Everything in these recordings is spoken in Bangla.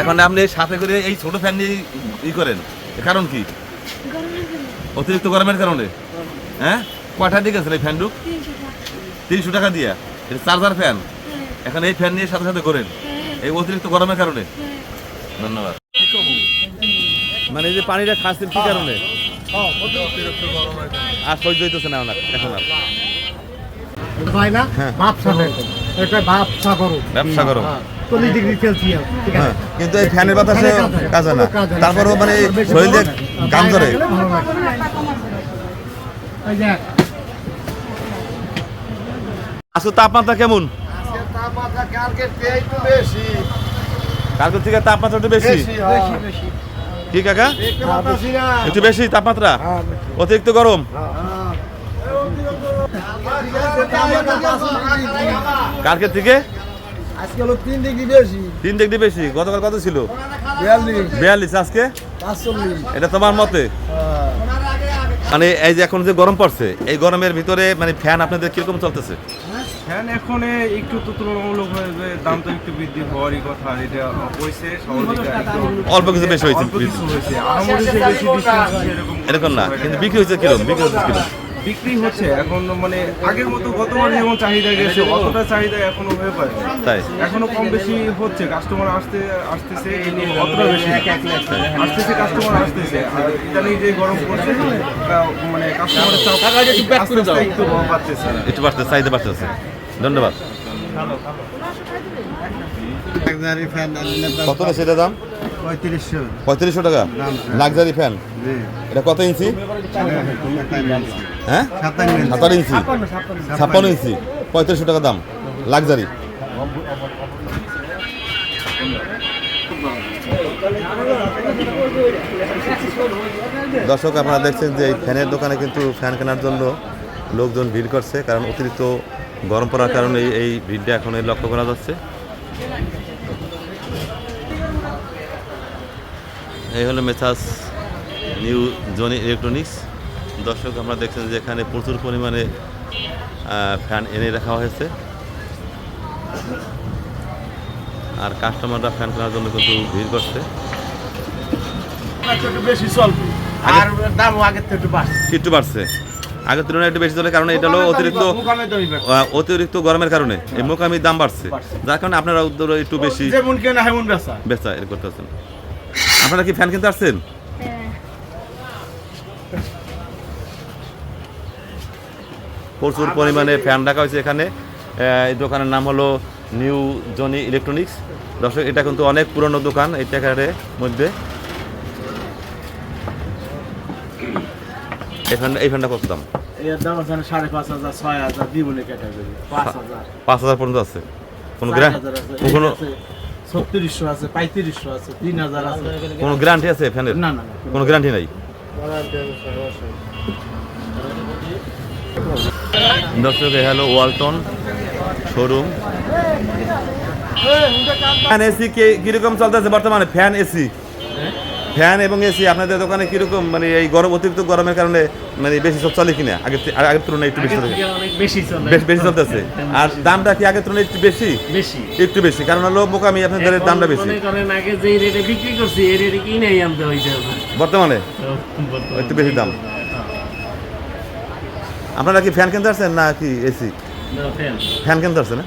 এখন আপনি সাথে করে এই ছোট ফ্যান নিয়ে ই করেন। কারণ কি? অতিরিক্ত গরমের কারণে? হ্যাঁ? কয়টা দিয়ে গেছেন এই ফ্যান ডুক তিনশো টাকা দিয়ে। এটা চার্জার ফ্যান এখন এই ফ্যান নিয়ে সাথে সাথে করেন। এই অতিরিক্ত গরমের কারণে? ধন্যবাদ। মানে এই যে পানিটা খাচ্ছেন কি কারণে? আর সহ্য হইতেছে না ওনার এখন আর। হয়। না। ভাবসা এটা ভাবসা করো ব্যবসা করো চল্লিশ ডিগ্রি সেলসিয়াস ঠিক হ্যাঁ আছে কিন্তু এই ফ্যানের বাতাসে কাজ না। তারপরেও মানে শরীরে। কাম আজকে তাপমাত্রা কেমন? কালকের থেকে তাপমাত্রা একটু বেশি? বেশি হ্যাঁ। কি কাকা? একটু বেশি তাপমাত্রা? হ্যাঁ, অতিরিক্ত গরম? কালকের থেকে আজকে হলো তিন ডিগ্রি বেশি। তিন ডিগ্রি বেশি গতকাল কত ছিল? বিয়াল্লিশ। বিয়াল্লিশ আজকে? পাঁচচল্লিশ। এটা তোমার মতে? মানে এই যে এখন যে গরম পড়ছে এই গরমের ভিতরে মানে ফ্যান আপনাদের কীরকম চলতেছে? ফ্যান এখন একটু তো তুলনামূলক ভাবে দাম তো একটু বৃদ্ধি হওয়ারই কথা এটা হয়েছে অল্প কিছু বেশি হয়েছে। হয়েছে। এরকম না কিন্তু বিক্রি হয়েছে কীরকম? বিক্রি হচ্ছে কীরকম? বিক্রি হচ্ছে এখন মানে আগের মতো গতবার যেমন চাহিদা গেছে অতটা চাহিদা এখনও হয়ে পারে তাই। এখনও কম বেশি হচ্ছে কাস্টমার আসতে আসতেছে অতটা বেশি আসতেছে কাস্টমার আসতেছে। আর ইদানিং যে গরম পড়ছে মানে কাস্টমারের চাপ একটু বাড়তেছে একটু বাড়তে চাহিদা বাড়তেছে। ধন্যবাদ। কত সেটা দাম? পঁয়ত্রিশশো। টাকা? লাক্সারি ফ্যান এটা কত ইঞ্চি? হ্যাঁ? সাতান্ন ইঞ্চি। ছাপ্পান্ন ইঞ্চি। পঁয়ত্রিশশো টাকা দাম। লাক্সারি দর্শক আপনারা দেখছেন যে এই ফ্যানের দোকানে কিন্তু ফ্যান কেনার জন্য লোকজন ভিড় করছে কারণ অতিরিক্ত গরম পড়ার কারণে এই ভিড়টা এখন লক্ষ্য করা যাচ্ছে। এই হলো মেসাজ নিউ জনি ইলেকট্রনিক্স। দর্শক আমরা দেখছেন যে এখানে প্রচুর পরিমাণে ফ্যান এনে রাখা হয়েছে। আর কাস্টমাররা ফ্যান কেনার জন্য কিন্তু ভিড় করছে। একটু বেশি চলবে আর দামও আগের থেকে একটু বাড়ছে। একটু বাড়ছে। আগের তুলনায় একটু বেশি চলে কারণ এটা হলো অতিরিক্ত অতিরিক্ত গরমের কারণে এই মোকামির দাম বাড়ছে। যার কারণে আপনারা উদ্যোগ একটু বেশি বেচা। এর করতে পারছেন আপনারা কি ফ্যান কিনতে আসছেন? হ্যাঁ। প্রচুর পরিমাণে ফ্যান রাখা হয়েছে এখানে। আহ, এই দোকানের নাম হলো নিউ জনি ইলেকট্রনিক্স। দর্শক এটা কিন্তু অনেক পুরনো দোকান এই টাকারের মধ্যে। এই ফ্যান এই ফ্যানটা কত দাম? এর দাম আছে না সাড়ে পাঁচ হাজার পর্যন্ত আছে। কোনো কোনো আছে, ছত্রিশশো আছে পঁয়ত্রিশশো আছে তিন হাজার আছে। কোনো গ্যারান্টি আছে ফ্যানের? না না কোনো গ্যারান্টি নাই? দর্শক hello Walton showroom. Fan AC কীরকম চলতেছে বর্তমানে? Fan AC. ফ্যান এবং এসি আপনাদের দোকানে কীরকম মানে এই গরম অতিরিক্ত গরমের কারণে মানে বেশি সব চলে কিনা? আগের থে- আগের তুলনায় একটু বেশি চলে। বেশি বেশ চলতেছে। আর দামটা কি আগের তুলনায় একটু বেশি? বেশি। একটু বেশি কারণ হলো মোকামি আপনাদের দামটা বেশি। আগে যে রেটে বিক্রি করছি এই রেটে কিনেই আনতে হইতে বর্তমানে? একটু বেশি দাম। আপনারা কি ফ্যান কিনতে আসছেন না কি এসি? ফ্যান। কিনতে আসছে না?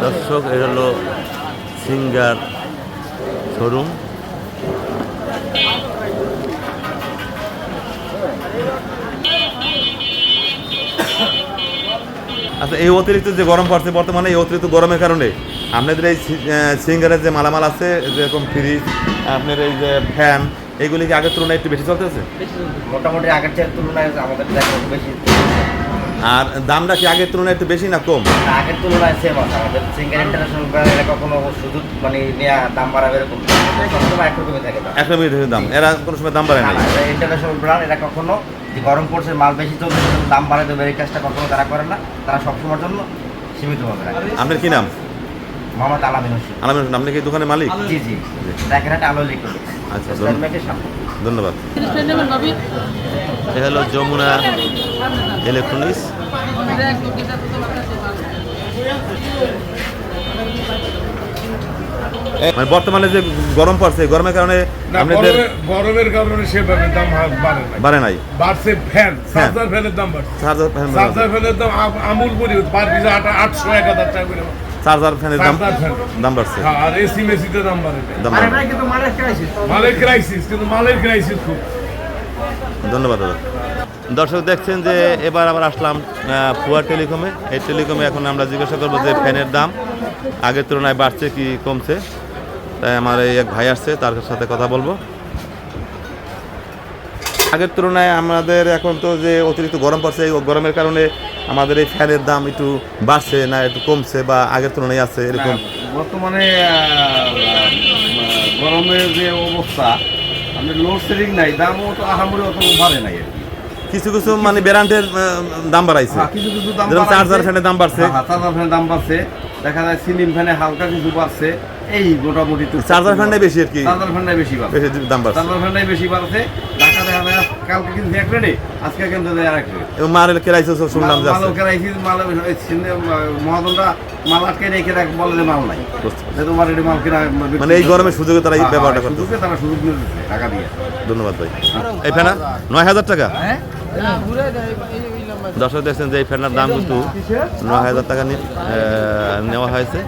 দর্শক এটা হলো সিঙ্গার শোরুম আচ্ছা এই অতিরিক্ত যে গরম পড়ছে বর্তমানে, এই অতিরিক্ত গরমের কারণে আপনাদের এই সিঙ্গারের যে মালামাল আছে, যেরকম ফ্রিজ আপনার এই যে ফ্যান এইগুলি কি আগের তুলনায় একটু বেশি চলতেছে? মোটামুটি আগের তুলনায় আমাদের বেশি। আর দামটা কি আগের তুলনায় একটু বেশি না কম? আগের তুলনায় সেম আছে। আমাদের সিঙ্গেল ইন্টারন্যাশনাল ব্র্যান্ড কখনো সুযোগ মানে নেওয়া দাম বাড়াবে এরকম একরকমই থাকে দাম। একটা মিনিটের দাম। এরা কোনো সময় দাম বাড়ায় না ইন্টারন্যাশনাল ব্র্যান্ড এরা কখনো যে গরম পড়ছে মাল বেশি চলছে দাম বাড়ায় দেবে। এই কাজটা কখনো তারা করে না। তারা সবসময়ের জন্য সীমিতভাবে রাখে। আপনার কি নাম? মোহাম্মদ আলামিন হোসেন। আলামিন হোসেন, আপনি কি দোকানের মালিক? জি জি। দেখেন একটা আলো ইলেকট্রনিক্স আচ্ছা, ধন্যবাদ। ধন্যবাদ। এ হলো যমুনা। ইলেকট্রনিক্স মানে বর্তমানে যে গরম পড়ছে গরমের কারণে আপনাদের গরমের কারণে সেভাবে দাম বাড়ে নাই। বাড়ছে ফ্যান ফ্যান। চার্জার ফ্যানের দাম বাড়ছে। চার্জার ফ্যান চার্জার ফ্যানের দাম আমূল পরি পার পিছু আট আটশো এক হাজার টাকা করে। চার্জার ফ্যানের দাম দাম বাড়ছে। হ্যাঁ, আর এসি মেসিতে দাম বাড়ে। দাম কিন্তু মালের ক্রাইসিস মালের ক্রাইসিস কিন্তু মালের ক্রাইসিস খুব। ধন্যবাদ দাদা। দর্শক দেখছেন যে এবার আবার আসলাম আহ, ফুয়া টেলিকমে। এই টেলিকমে এখন আমরা জিজ্ঞাসা করব যে ফ্যানের দাম আগের তুলনায় বাড়ছে কি কমছে? তাই আমার এই এক ভাই আসছে তার সাথে কথা বলব। আগের তুলনায় আমাদের এখন তো যে অতিরিক্ত গরম পড়ছে এই গরমের কারণে আমাদের এই ফ্যানের দাম একটু বাড়ছে না একটু কমছে বা আগের তুলনায় আছে এরকম। বর্তমানে গরমের যে অবস্থা আমি লোডশেডিং নাই দামও তো আহামরি অত বাড়ে নাই। কিছু কিছু মানে ব্র্যান্ডের দাম বাড়াইছে। হ্যাঁ, কিছু কিছু দাম চার্জার ফ্যানের দাম বাড়ছে। হ্যাঁ, হ্যাঁ, চার্জার ফ্যানের দাম বাড়ছে। দেখা যায় সিলিং ফ্যানে হালকা কিছু বাড়ছে। এই মোটামুটি চার্জার ফ্যানটাই বেশি আর কি। চার্জার ফ্যানটাই বেশি বাড়ছে। বেশি দাম বাড়ছে। চার্জার ফ্যানটাই বেশি বাড়ছে। কালকে কিন্তু এক রেটে আজকে কিন্তু দেয় আরেক রেট এবং মারের কেরাইছে শুনলাম যে মাল কেরাইছি মাল মহাজনটা আটকে রেখে রাখ বলে যে মাল নাই। তোমার মাল কেনা মানে এই গরমের সুযোগে তারা এই হ্যাঁ, ব্যবহারটা হ্যাঁ, সুযোগে তারা সুযোগ টাকা দিয়ে। ধন্যবাদ ভাই। এই ফ্যানা নয় হাজার টাকা? দর্শক দেখছেন যে এই ফ্যানের দাম কিন্তু নয় হাজার টাকা নিয়ে, নেওয়া হয়েছে।